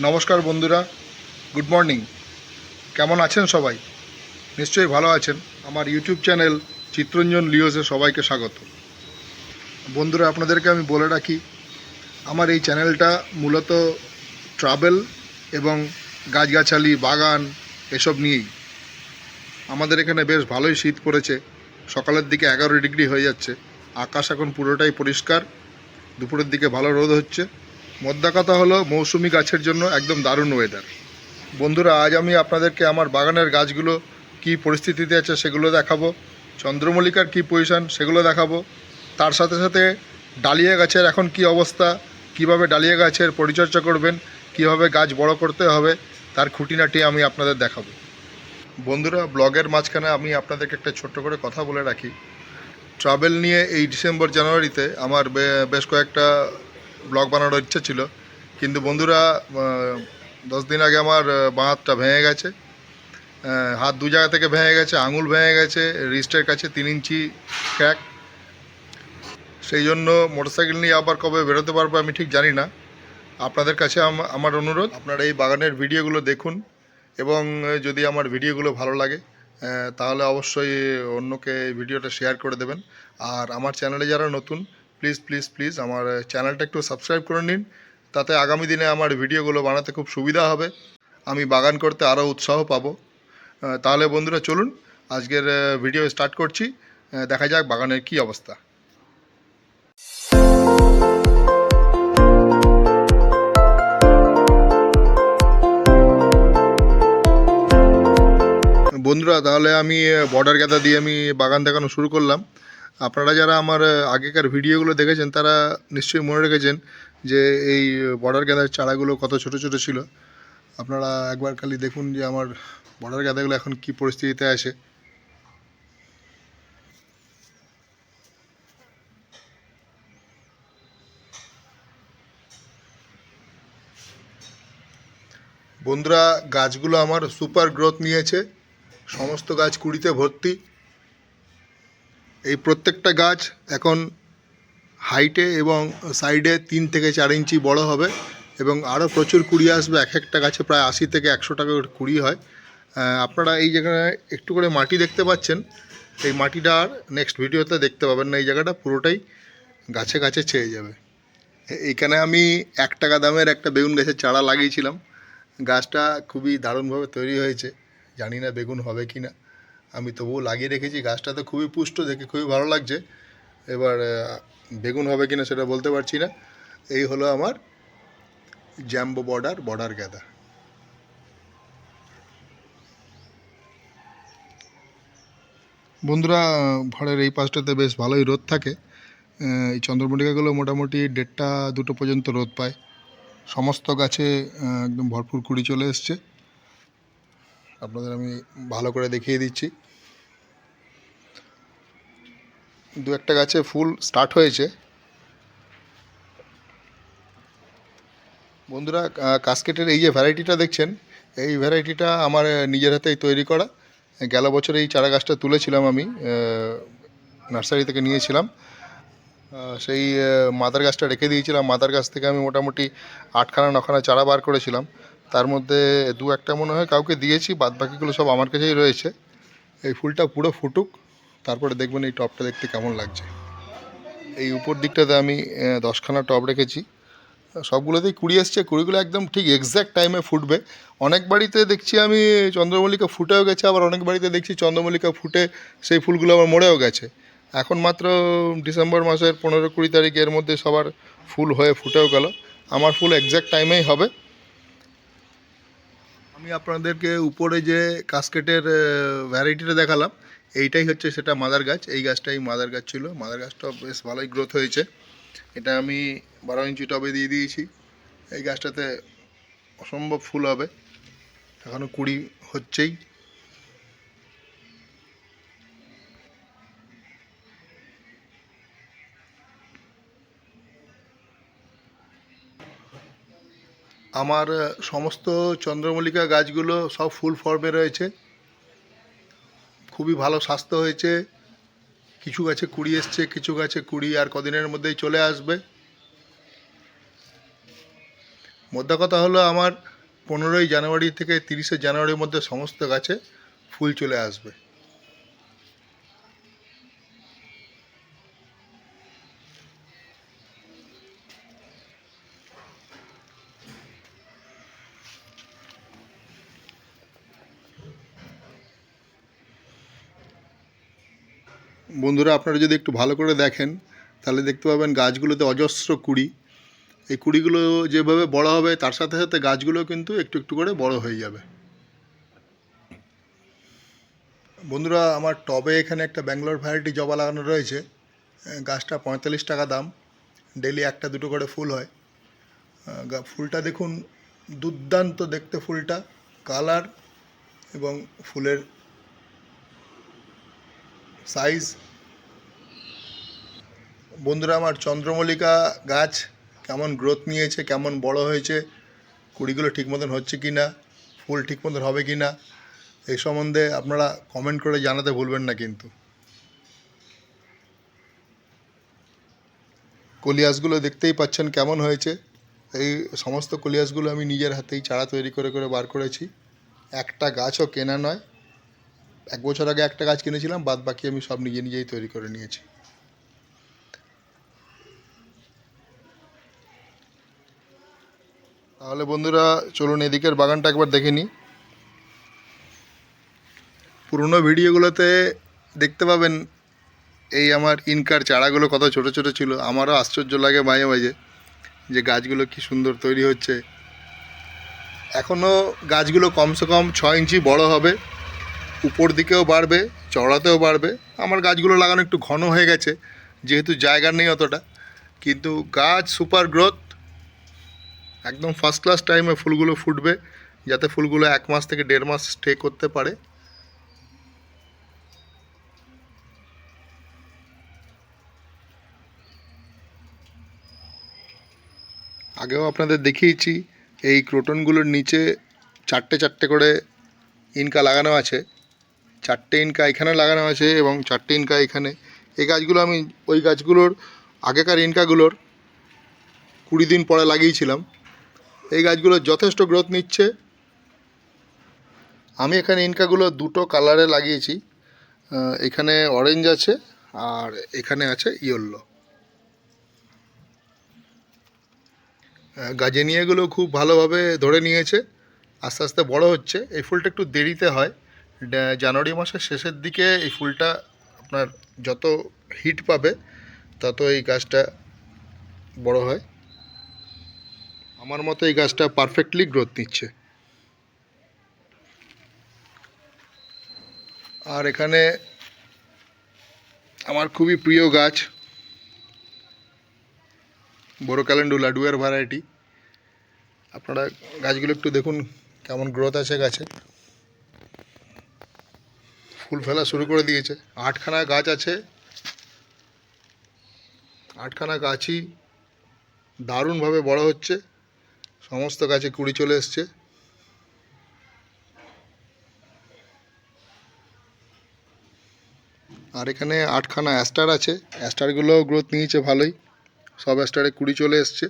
নমস্কার বন্ধুরা, good morning. কেমন আছেন সবাই? নিশ্চয়ই ভালো আছেন। আমার ইউটিউব চ্যানেল চিত্রঞ্জন লিওসে সবাইকে স্বাগত। বন্ধুরা, আপনাদেরকে আমি বলে রাখি, আমার এই চ্যানেলটা মূলত ট্রাভেল এবং গাছগাছালি, বাগান এসব নিয়েই। আমাদের এখানে বেশ ভালোই শীত পড়েছে। সকালের দিকে এগারো ডিগ্রি হয়ে যাচ্ছে। আকাশ এখন পুরোটাই পরিষ্কার। দুপুরের দিকে ভালো রোদ হচ্ছে। মোদ্দা কথা হলো, মৌসুমি গাছের জন্য একদম দারুণ ওয়েদার বন্ধুরা, আজ আমি আপনাদেরকে আমার বাগানের গাছগুলো কি পরিস্থিতিতে আছে সেগুলো দেখাবো, চন্দ্রমল্লিকার কি পজিশন সেগুলো দেখাবো, তার সাথে সাথে ডালিয়া গাছের এখন কি অবস্থা, কীভাবে ডালিয়া গাছের পরিচর্যা করবেন, কীভাবে গাছ বড় করতে হবে, তার খুঁটিনাটি আমি আপনাদের দেখাবো। বন্ধুরা, ব্লগের মাঝখানে আমি আপনাদেরকে একটা ছোট্ট করে কথা বলে রাখি। ট্রাভেল নিয়ে এই ডিসেম্বর জানুয়ারিতে আমার বেশ কয়েকটা ব্লগ বানানোর ইচ্ছা ছিল। কিন্তু বন্ধুরা দশ দিন আগে আমার বাঁ হাতটা ভেঙে গেছে। হাত দু জায়গা থেকে ভেঙে গেছে, আঙুল ভেঙে গেছে রিস্টের কাছে তিন ইঞ্চি ক্র্যাক সেই জন্য মোটরসাইকেল নিয়ে আবার কবে বেরোতে পারব আমি ঠিক জানি না। আপনাদের কাছে আম- আমার অনুরোধ, আপনারা এই বাগানের ভিডিওগুলো দেখুন এবং যদি আমার ভিডিওগুলো ভালো লাগে তাহলে অবশ্যই অন্যকে ভিডিওটা শেয়ার করে দেবেন। আর আমার চ্যানেলে যারা নতুন প্লিজ প্লিজ প্লিজ আমার চ্যানেলটা একটু সাবস্ক্রাইব করে নিন। তাতে আগামী দিনে আমার ভিডিওগুলো বানাতে খুব সুবিধা হবে। আমি বাগান করতে আরও উৎসাহ পাবো। তাহলে বন্ধুরা চলুন, আজকের ভিডিও স্টার্ট করছি। দেখা যাক বাগানের কি অবস্থা। বন্ধুরা, তাহলে আমি বর্ডার গাদা দিয়ে আমি বাগান দেখানো শুরু করলাম। আপনারা যারা আমার আগেকার ভিডিওগুলো দেখেছেন, তারা নিশ্চয়ই মনে রেখেছেন যে এই বর্ডার গাঁদার চারাগুলো কত ছোট ছোট ছিল। আপনারা একবার খালি দেখুন যে আমার বর্ডার গাঁদাগুলো এখন কি পরিস্থিতিতে আছে। বন্ধুরা, গাছগুলো আমার সুপার গ্রোথ নিয়েছে। সমস্ত গাছ কুড়িতে ভর্তি। এই প্রত্যেকটা গাছ এখন হাইটে এবং সাইডে তিন থেকে চার ইঞ্চি বড় হবে এবং আরও প্রচুর কুড়ি আসবে, এক একটা গাছে প্রায় আশি থেকে একশো টাকা করে কুড়ি হয়। আপনারা এই জায়গায় একটু করে মাটি দেখতে পাচ্ছেন। এই মাটিটা আর নেক্সট ভিডিওতে দেখতে পাবেন না, এই জায়গাটা পুরোটাই গাছে গাছে ছেয়ে যাবে। এইখানে আমি এক টাকা দামের একটা বেগুন গাছের চারা লাগিয়েছিলাম। গাছটা খুবই দারুণভাবে তৈরি হয়েছে। জানি না বেগুন হবে কি না আমি তবুও লাগিয়ে রেখেছি। গাছটা তো খুবই পুষ্ট, দেখে খুবই ভালো লাগছে। এবার বেগুন হবে কি না সেটা বলতে পারছি না। এই হলো আমার জ্যাম্বো বর্ডার বর্ডার গাদা বন্ধুরা, ঘরের এই পাশটাতে বেশ ভালোই রোদ থাকে। এই চন্দ্রমল্লিকাগুলো মোটামুটি দেড়টা দুটো পর্যন্ত রোদ পায়। সমস্ত গাছে একদম ভরপুর কুড়ি চলে এসছে। আপনাদের আমি ভালো করে দেখিয়ে দিচ্ছি। দু একটা গাছে ফুল স্টার্ট হয়েছে। বন্ধুরা কাস্কেটের এই যে ভ্যারাইটিটা দেখছেন, এই ভ্যারাইটিটা আমার নিজের হাতেই তৈরি করা। গেল বছর এই চারা গাছটা তুলেছিলাম আমি নার্সারি থেকে নিয়েছিলাম। সেই মাদার গাছটা রেখে দিয়েছিলাম। মাদার গাছ থেকে আমি মোটামুটি আটখানা, নখানা চারা বার করেছিলাম। তার মধ্যে দু একটা মনে হয় কাউকে দিয়েছি বাদ বাকিগুলো সব আমার কাছেই রয়েছে। এই ফুলটা পুরো ফুটুক, তারপরে দেখবেন এই টবটা দেখতে কেমন লাগছে। এই উপর দিকটাতে আমি দশখানা টব রেখেছি। সবগুলোতেই কুড়ি এসছে, কুড়িগুলো একদম ঠিক এক্স্যাক্ট টাইমে ফুটবে। অনেক বাড়িতে দেখছি আমি, চন্দ্রমল্লিকা ফুটেও গেছে, আবার অনেক বাড়িতে দেখছি চন্দ্রমল্লিকা ফুটে সেই ফুলগুলো আবার মরেও গেছে। এখন মাত্র ডিসেম্বর মাসের পনেরো কুড়ি তারিখ এর মধ্যে সবার ফুল হয়ে ফুটেও গেল। আমার ফুল এক্স্যাক্ট টাইমেই হবে। আমি আপনাদেরকে উপরে যে কাস্কেটের ভ্যারাইটিটা দেখালাম, এইটাই হচ্ছে সেটা মাদার গাছ। এই গাছটাই মাদার গাছ ছিল। মাদার গাছটা বেশ ভালোই গ্রোথ হয়েছে। এটা আমি বারো ইঞ্চি টবে দিয়ে দিয়েছি। এই গাছটাতে অসম্ভব ফুল হবে। এখনও কুড়ি হচ্ছেই। আমার সমস্ত চন্দ্রমল্লিকা গাছগুলো সব ফুল ফর্মে রয়েছে। খুবই ভালো স্বাস্থ্য হয়েছে। কিছু গাছে কুড়ি এসছে, কিছু গাছে কুড়ি আর কদিনের মধ্যেই চলে আসবে। মোদ্দা কথা হলো আমার পনেরোই জানুয়ারি থেকে তিরিশে জানুয়ারির মধ্যে সমস্ত গাছে ফুল চলে আসবে। বন্ধুরা, আপনারা যদি একটু ভালো করে দেখেন, তাহলে দেখতে পাবেন গাছগুলোতে অজস্র কুড়ি। এই কুড়িগুলো যেভাবে বড় হবে, তার সাথে সাথে গাছগুলো কিন্তু একটু একটু করে বড় হয়ে যাবে। বন্ধুরা, আমার টবে এখানে একটা ব্যাঙ্গালোর ভ্যারাইটি জবা লাগানো রয়েছে। গাছটা পঁয়তাল্লিশ টাকা দাম। ডেলি একটা দুটো করে ফুল হয়। ফুলটা দেখুন, দুর্দান্ত দেখতে ফুলটা। কালার এবং ফুলের সাইজ। বন্ধুরা, আমার চন্দ্রমল্লিকা গাছ কেমন গ্রোথ নিয়েছে, কেমন বড় হয়েছে, কুড়িগুলো ঠিক মতন হচ্ছে কি না, ফুল ঠিক মতন হবে কি না এই সম্বন্ধে আপনারা কমেন্ট করে জানাতে ভুলবেন না কিন্তু। কলিয়াসগুলো দেখতেই পাচ্ছেন কেমন হয়েছে। এই সমস্ত কলিয়াসগুলো আমি নিজের হাতেই চারা তৈরি করে করে বার করেছি। একটা গাছও কেনা নয় এক বছর আগে একটা গাছ কিনেছিলাম বাদ বাকি আমি সব নিজে নিজেই তৈরি করে নিয়েছি। তাহলে বন্ধুরা, চলুন এদিকের বাগানটা একবার দেখে নিই। পুরনো ভিডিওগুলোতে দেখতে পাবেন, এই আমার ইনকার চারাগুলো কত ছোট ছোট ছিল। আমারও আশ্চর্য লাগে মাঝে মাঝে যে গাছগুলো কি সুন্দর তৈরি হচ্ছে। এখনও গাছগুলো কমসে কম ছ ইঞ্চি বড় হবে। উপর দিকেও বাড়বে চড়াতেও বাড়বে। আমার গাছগুলো লাগানো একটু ঘন হয়ে গেছে, যেহেতু জায়গা নেই অতটা। কিন্তু গাছ সুপার গ্রোথ, একদম ফার্স্ট ক্লাস টাইমে ফুলগুলো ফুটবে, যাতে ফুলগুলো এক মাস থেকে দেড় মাস স্টে করতে পারে। আগেও আপনাদের দেখিয়েছি, এই ক্রোটনগুলোর নিচে চারটে চারটে করে ইনকা লাগানো আছে। চারটে ইনকা এখানে লাগানো আছে এবং চারটে ইনকা এখানে। এই গাছগুলো আমি, ওই গাছগুলোর আগেকার ইনকাগুলোর কুড়ি দিন পরে লাগিয়েছিলাম। এই গাছগুলো যথেষ্ট গ্রোথ নিচ্ছে। আমি এখানে ইনকাগুলো দুটো কালারে লাগিয়েছি। এখানে অরেঞ্জ আছে আর এখানে আছে ইয়েলো গাজেনিয়াগুলো খুব ভালোভাবে ধরে নিয়েছে। আস্তে আস্তে বড় হচ্ছে। এই ফুলটা একটু দেরিতে হয়। জানুয়ারি মাসের শেষের দিকে এই ফুলটা আপনার যত হিট পাবে, তত এই গাছটা বড় হয়। আমার মতো এই গাছটা পারফেক্টলি গ্রোথ নিচ্ছে। আর এখানে আমার খুবই প্রিয় গাছ বড় ক্যালেন্ডুলা ডুয়ার ভ্যারাইটি আপনারা গাছগুলো একটু দেখুন, কেমন গ্রোথ আছে গাছে। ফুল ফেলা শুরু করে দিয়েছে। আটখানা গাছ আছে। আটখানা গাছই দারুণভাবে বড় হচ্ছে। সমস্ত গাছে কুড়ি চলে এসছে। আর এখানে আটখানা অ্যাস্টার আছে। অ্যাস্টারগুলোও গ্রোথ নিয়েছে ভালোই। সব অ্যাস্টারে কুড়ি চলে এসছে।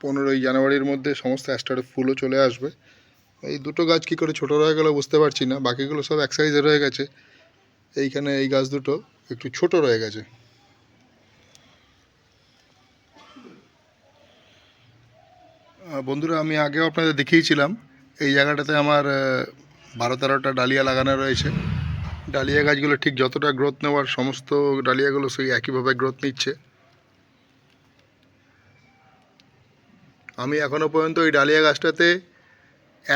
পনেরোই জানুয়ারির মধ্যে সমস্ত অ্যাস্টারে ফুলও চলে আসবে। এই দুটো গাছ কী করে ছোটো রয়ে গেল বুঝতে পারছি না, বাকিগুলো সব এক সাইজে রয়ে গেছে। এইখানে এই গাছ দুটো একটু ছোট রয়ে গেছে। বন্ধুরা, আমি আগেও আপনাদের দেখিয়েছিলাম, এই জায়গাটাতে আমার বারো তেরোটা ডালিয়া লাগানো রয়েছে। ডালিয়া গাছগুলো ঠিক যতটা গ্রোথ নেওয়ার সমস্ত ডালিয়াগুলো সেই একইভাবে গ্রোথ নিচ্ছে। আমি এখনও পর্যন্ত ওই ডালিয়া গাছটাতে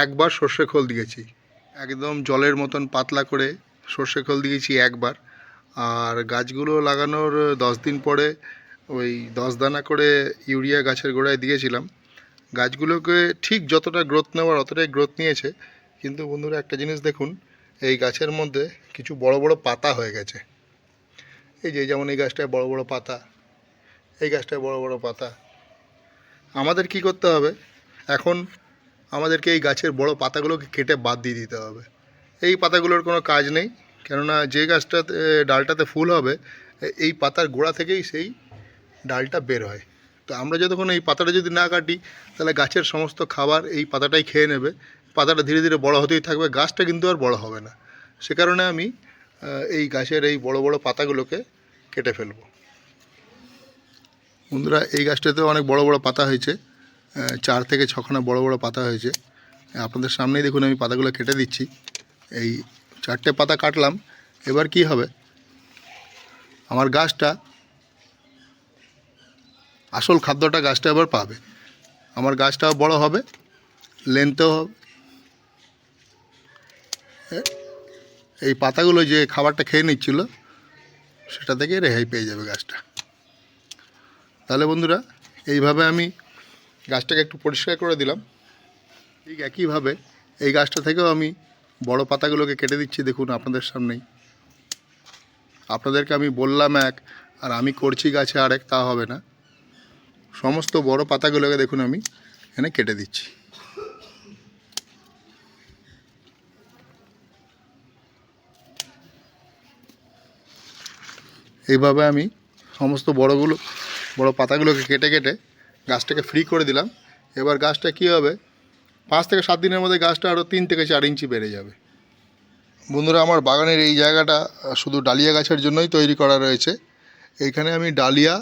একবার সর্ষে খোল দিয়েছি। একদম জলের মতন পাতলা করে সর্ষে খোল দিয়েছি একবার। আর গাছগুলো লাগানোর দশ দিন পরে ওই দশ দানা করে ইউরিয়া গাছের গোড়ায় দিয়েছিলাম। গাছগুলোকে ঠিক যতটা গ্রোথ নেওয়ার অতটাই গ্রোথ নিয়েছে। কিন্তু বন্ধুরা, একটা জিনিস দেখুন, এই গাছের মধ্যে কিছু বড় বড় পাতা হয়ে গেছে। এই যে যেমন এই গাছটায় বড় বড় পাতা, এই গাছটায় বড় বড় পাতা। আমাদের কি করতে হবে? এখন আমাদেরকে এই গাছের বড় পাতাগুলোকে কেটে বাদ দিয়ে দিতে হবে। এই পাতাগুলোর কোনো কাজ নেই, কেননা যে গাছটাতে, ডালটাতে ফুল হবে, এই পাতার গোড়া থেকেই সেই ডালটা বের হয়। তো আমরা যতক্ষণ এই পাতাটা যদি না কাটি, তাহলে গাছের সমস্ত খাবার এই পাতাটাই খেয়ে নেবে। পাতাটা ধীরে ধীরে বড় হতেই থাকবে, গাছটা কিন্তু আর বড় হবে না। সে কারণে আমি এই গাছের এই বড় বড় পাতাগুলোকে কেটে ফেলব। বন্ধুরা, এই গাছটাতেও অনেক বড় বড় পাতা হয়েছে। চার থেকে ছখানা বড় বড় পাতা হয়েছে। আপনাদের সামনেই দেখুন, আমি পাতাগুলো কেটে দিচ্ছি। এই চারটে পাতা কাটলাম। এবার কি হবে? আমার গাছটা, আসল খাদ্যটা গাছটা এবার পাবে। আমার গাছটাও বড় হবে লেন্থও হবে। এই পাতাগুলো যে খাবারটা খেয়ে নিচ্ছিল, সেটা থেকে রেহাই পেয়ে যাবে গাছটা। তাহলে বন্ধুরা, এইভাবে আমি গাছটাকে একটু পরিষ্কার করে দিলাম। ঠিক একইভাবে এই গাছটা থেকেও আমি বড় পাতাগুলোকে কেটে দিচ্ছি, দেখুন আপনাদের সামনেই। আপনাদেরকে আমি বললাম এক, আর আমি করছি গাছে আরেক, তা হবে না। সমস্ত বড় পাতাগুলোকে দেখুন আমি এখানে কেটে দিচ্ছি। এইভাবে আমি সমস্ত বড়গুলো, বড় পাতাগুলোকে কেটে কেটে গাছটাকে ফ্রি করে দিলাম। এবার গাছটা কী হবে? পাঁচ থেকে সাত দিনের মধ্যে গাছটা আরও তিন থেকে চার ইঞ্চি বেড়ে যাবে। বন্ধুরা, আমার বাগানের এই জায়গাটা শুধু ডালিয়া গাছের জন্যই তৈরি করা রয়েছে। এইখানে আমি ডালিয়া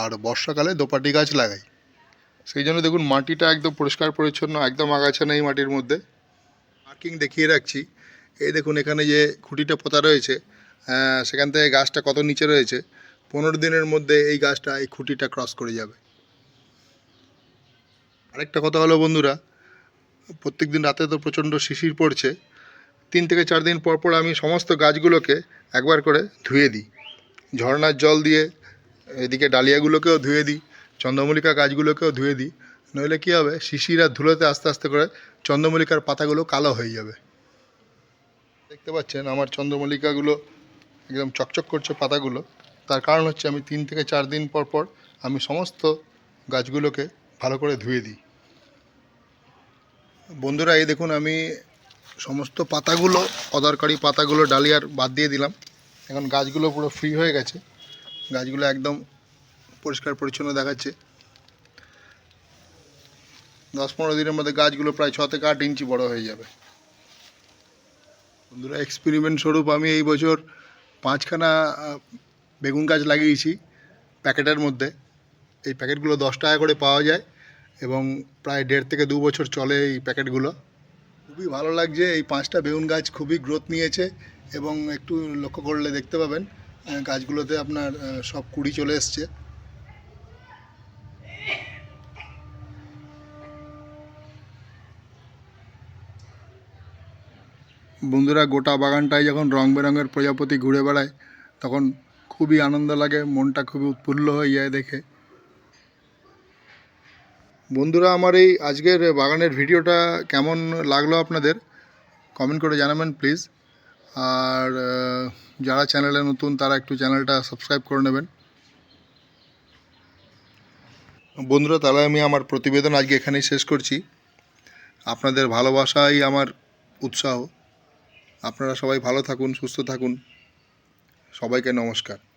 আর বর্ষাকালে দোপাটি গাছ লাগাই। সেই জন্য দেখুন, মাটিটা একদম পরিষ্কার পরিচ্ছন্ন, একদম আগাছা নেই মাটির মধ্যে। মার্কিং দেখিয়ে রাখছি। এই দেখুন, এখানে যে খুঁটিটা পোতা রয়েছে সেখান থেকে গাছটা কত নিচে রয়েছে। পনেরো দিনের মধ্যে এই গাছটা, এই খুঁটিটা ক্রস করে যাবে। আরেকটা কথা হলো বন্ধুরা প্রত্যেক দিন রাতে তো প্রচণ্ড শিশির পড়ছে। তিন থেকে চার দিন পর পর আমি সমস্ত গাছগুলোকে একবার করে ধুয়ে দিই। ঝর্ণার জল দিয়ে এদিকে ডালিয়াগুলোকেও ধুয়ে দিই, চন্দ্রমল্লিকা গাছগুলোকেও ধুয়ে দিই। নইলে কী হবে, শিশির আর ধুলোতে আস্তে আস্তে করে চন্দ্রমল্লিকার পাতাগুলো কালো হয়ে যাবে। দেখতে পাচ্ছেন আমার চন্দ্রমল্লিকাগুলো একদম চকচক করছে পাতাগুলো। তার কারণ হচ্ছে আমি তিন থেকে চার দিন পর পর আমি সমস্ত গাছগুলোকে ভালো করে ধুয়ে দিই। বন্ধুরা, এই দেখুন, আমি সমস্ত পাতাগুলো, অদরকারি পাতাগুলো, ডালিয়ার বাদ দিয়ে দিলাম। এখন গাছগুলো পুরো ফ্রি হয়ে গেছে। গাছগুলো একদম পরিষ্কার পরিচ্ছন্ন দেখাচ্ছে। দশ পনেরো দিনের মধ্যে গাছগুলো প্রায় ছ থেকে আট ইঞ্চি বড় হয়ে যাবে। বন্ধুরা এক্সপেরিমেন্ট স্বরূপ আমি এই বছর পাঁচখানা বেগুন গাছ লাগিয়েছি প্যাকেটের মধ্যে। এই প্যাকেটগুলো দশ টাকা করে পাওয়া যায় এবং প্রায় দেড় থেকে দু বছর চলে এই প্যাকেটগুলো। খুবই ভালো লাগছে, এই পাঁচটা বেগুন গাছ খুবই গ্রোথ নিয়েছে এবং একটু লক্ষ্য করলে দেখতে পাবেন গাছগুলোতে আপনার সব কুড়ি চলে এসছে। বন্ধুরা, গোটা বাগানটায় যখন রং বেরঙের প্রজাপতি ঘুরে বেড়ায়, তখন খুবই আনন্দ লাগে, মনটা খুবই উৎফুল্ল হয়ে যায় দেখে। বন্ধুরা, আমার এই আজকের বাগানের ভিডিওটা কেমন লাগল আপনাদের? কমেন্ট করে জানাবেন, প্লিজ। আর যারা চ্যানেলে নতুন, তারা একটু চ্যানেলটা সাবস্ক্রাইব করে নেবেন। বন্ধুরা, তাহলে আমি আমার প্রতিবেদন আজকে এখানেই শেষ করছি। আপনাদের ভালোবাসাই আমার উৎসাহ। আপনারা সবাই ভালো থাকুন, সুস্থ থাকুন। সবাইকে নমস্কার।